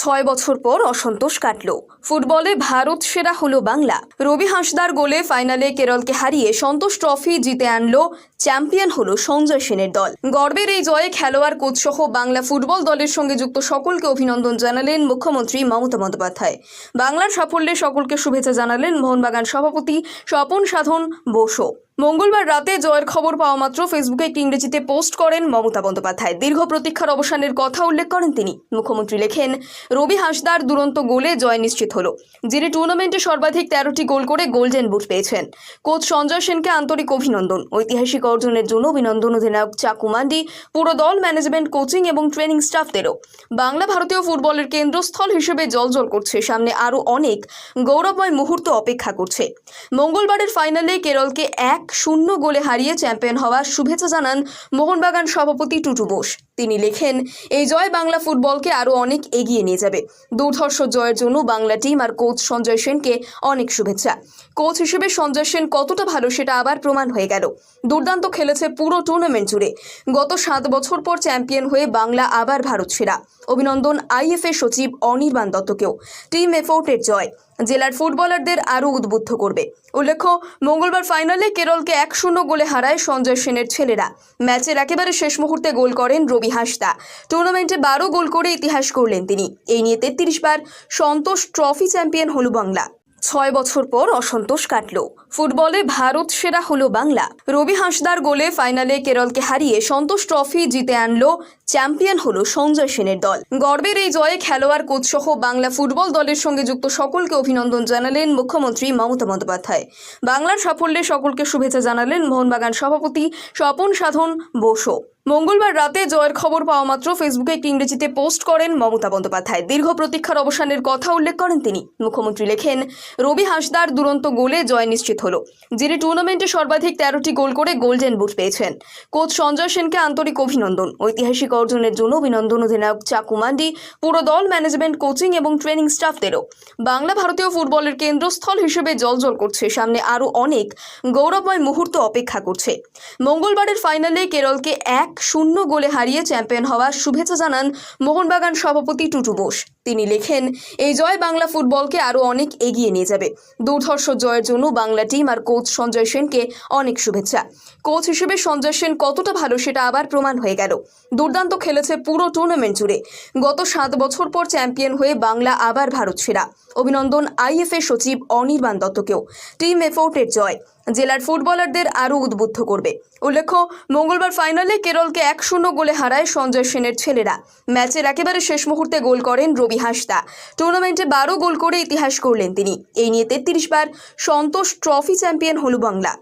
ছয় বছর পর অসন্তোষ কাটল। ফুটবলে ভারত সেরা হলো বাংলা। রবি হাঁসদার গোলে ফাইনালে কেরলকে হারিয়ে সন্তোষ ট্রফি জিতে আনলো চ্যাম্পিয়ন হলো সঞ্জয় সেনের দল। গর্বের এই জয়ে খেলোয়াড় কোচসহ বাংলা ফুটবল দলের সঙ্গে যুক্ত সকলকে অভিনন্দন জানালেন মুখ্যমন্ত্রী মমতা বন্দ্যোপাধ্যায়। বাংলার সাফল্যে সকলকে শুভেচ্ছা জানালেন মোহনবাগান সভাপতি স্বপন সাধন বসু। মঙ্গলবার রাতে জয়ের খবর পাওয়া মাত্র ফেসবুকে একটি ইংরেজিতে পোস্ট করেন মমতা বন্দ্যোপাধ্যায়। দীর্ঘ প্রতীক্ষার অবসানের কথা উল্লেখ করেন তিনি। মুখ্যমন্ত্রী লেখেন, রবি হাঁসদার দুরন্ত গোলে জয় নিশ্চিত হলো। যিনি টুর্নামেন্টে সর্বাধিক তেরোটি গোল করে গোল্ডেন বুট পেয়েছেন। কোচ সঞ্জয় সেনকে আন্তরিক অভিনন্দন। ঐতিহাসিক অর্জনের জন্য অভিনন্দন অধিনায়ক চাকু মান্ডি, পুরো দল ম্যানেজমেন্ট, কোচিং এবং ট্রেনিং স্টাফদেরও। বাংলা ভারতীয় ফুটবলের কেন্দ্রস্থল হিসেবে জলজল করছে। সামনে আরও অনেক গৌরবময় মুহূর্ত অপেক্ষা করছে। মঙ্গলবারের ফাইনালে কেরলকে এক শূন্য গোলে হারিয়ে চ্যাম্পিয়ন হওয়ার শুভেচ্ছা জানান মোহনবাগান সভাপতি টুটু বোস। তিনি লেখেন, এই জয় বাংলা ফুটবলকে আরও অনেক এগিয়ে নিয়ে যাবে। দুর্ধর্ষ জয়ের জন্য বাংলা টিম আর কোচ সঞ্জয় সেনকে অনেক শুভেচ্ছা। কোচ হিসেবে সঞ্জয় সেন কতটা ভালো সেটা আবার প্রমাণ হয়ে গেল। দুর্দান্ত খেলেছে পুরো টুর্নামেন্ট জুড়ে। গত সাত বছর পর চ্যাম্পিয়ন হয়ে বাংলা আবার ভারত সেরা। অভিনন্দন আইএফএ সচিব অনির্বাণ দত্তকেও। টিম এফোর্টের জয়। জেলার ফুটবলারদের আরও উদ্বুদ্ধ করবে। উল্লেখ্য, মঙ্গলবার ফাইনালে কেরলকে এক শূন্য গোলে হারায় সঞ্জয় সেনের ছেলেরা। ম্যাচের একেবারে শেষ মুহূর্তে গোল করেন রবি হাসদা টুর্নামেন্টে বারো গোল করে ইতিহাস করলেন তিনি। এই নিয়ে তেত্রিশ বার সন্তোষ ট্রফি চ্যাম্পিয়ন হলো বাংলা। ছয় বছর পর অসন্তোষ কাটল। ফুটবলে ভারত সেরা হলো বাংলা। রবি হাঁসদার গোলে ফাইনালে কেরলকে হারিয়ে সন্তোষ ট্রফি জিতে আনলো চ্যাম্পিয়ন হলো সঞ্জয় সেনের দল। গর্বের এই জয়ে খেলোয়াড়, কোচসহ বাংলা ফুটবল দলের সঙ্গে যুক্ত সকলকে অভিনন্দন জানালেন মুখ্যমন্ত্রী মমতা বন্দ্যোপাধ্যায়। বাংলার সাফল্যে সকলকে শুভেচ্ছা জানালেন মোহনবাগান সভাপতি স্বপন সাধন বসু। মঙ্গলবার রাতে জয়ের খবর পাওয়া মাত্র ফেসবুকে একটি ইংরেজিতে পোস্ট করেন মমতা বন্দ্যোপাধ্যায়। দীর্ঘ প্রতীক্ষার অবসানের কথা উল্লেখ করেন তিনি। মুখ্যমন্ত্রী লেখেন, রবি হাঁসদার দুরন্ত গোলে জয় নিশ্চিত হলো। যিনি টুর্নামেন্টে সর্বাধিক তেরোটি গোল করে গোল্ডেন বুট পেয়েছেন। কোচ সঞ্জয় সেনকে আন্তরিক অভিনন্দন। ঐতিহাসিক অর্জনের জন্য অভিনন্দন অধিনায়ক চাকু মান্ডি, পুরো দল ম্যানেজমেন্ট, কোচিং এবং ট্রেনিং স্টাফদেরও। বাংলা ভারতীয় ফুটবলের কেন্দ্রস্থল হিসেবে জলজল করছে। সামনে আরও অনেক গৌরবময় মুহূর্ত অপেক্ষা করছে। মঙ্গলবারের ফাইনালে কেরলকে এক শূন্য গোলে হারিয়ে চ্যাম্পিয়ন হওয়ার শুভেচ্ছা জানান মোহনবাগান সভাপতি টুটু বোস। তিনি লেখেন, এই জয় বাংলা ফুটবলকে আরও অনেক এগিয়ে নিয়ে যাবে। দুর্ধর্ষ জয়ের জন্য বাংলা টিম আর কোচ সঞ্জয় সেনকে অনেক শুভেচ্ছা। কোচ হিসেবে সঞ্জয় সেন কতটা ভালো সেটা আবার প্রমাণ হয়ে গেল। দুর্দান্ত খেলেছে পুরো টুর্নামেন্ট জুড়ে। গত সাত বছর পর চ্যাম্পিয়ন হয়ে বাংলা আবার ভারত সেরা। অভিনন্দন আইএফএ সচিব অনির্বাণ দত্তকেও। টিম এফোর্টের জয়। জেলার ফুটবলারদের আরও উদ্বুদ্ধ করবে। উল্লেখ্য, মঙ্গলবার ফাইনালে কেরলকে এক শূন্য গোলে হারায় সঞ্জয় সেনের ছেলেরা। ম্যাচের একেবারে শেষ মুহূর্তে গোল করেন রবি হাসদা। টুর্নামেন্টে বারো গোল করে ইতিহাস করলেন তিনি। এই নিয়ে তেত্রিশ বার সন্তোষ ট্রফি চ্যাম্পিয়ন হলু বাংলা।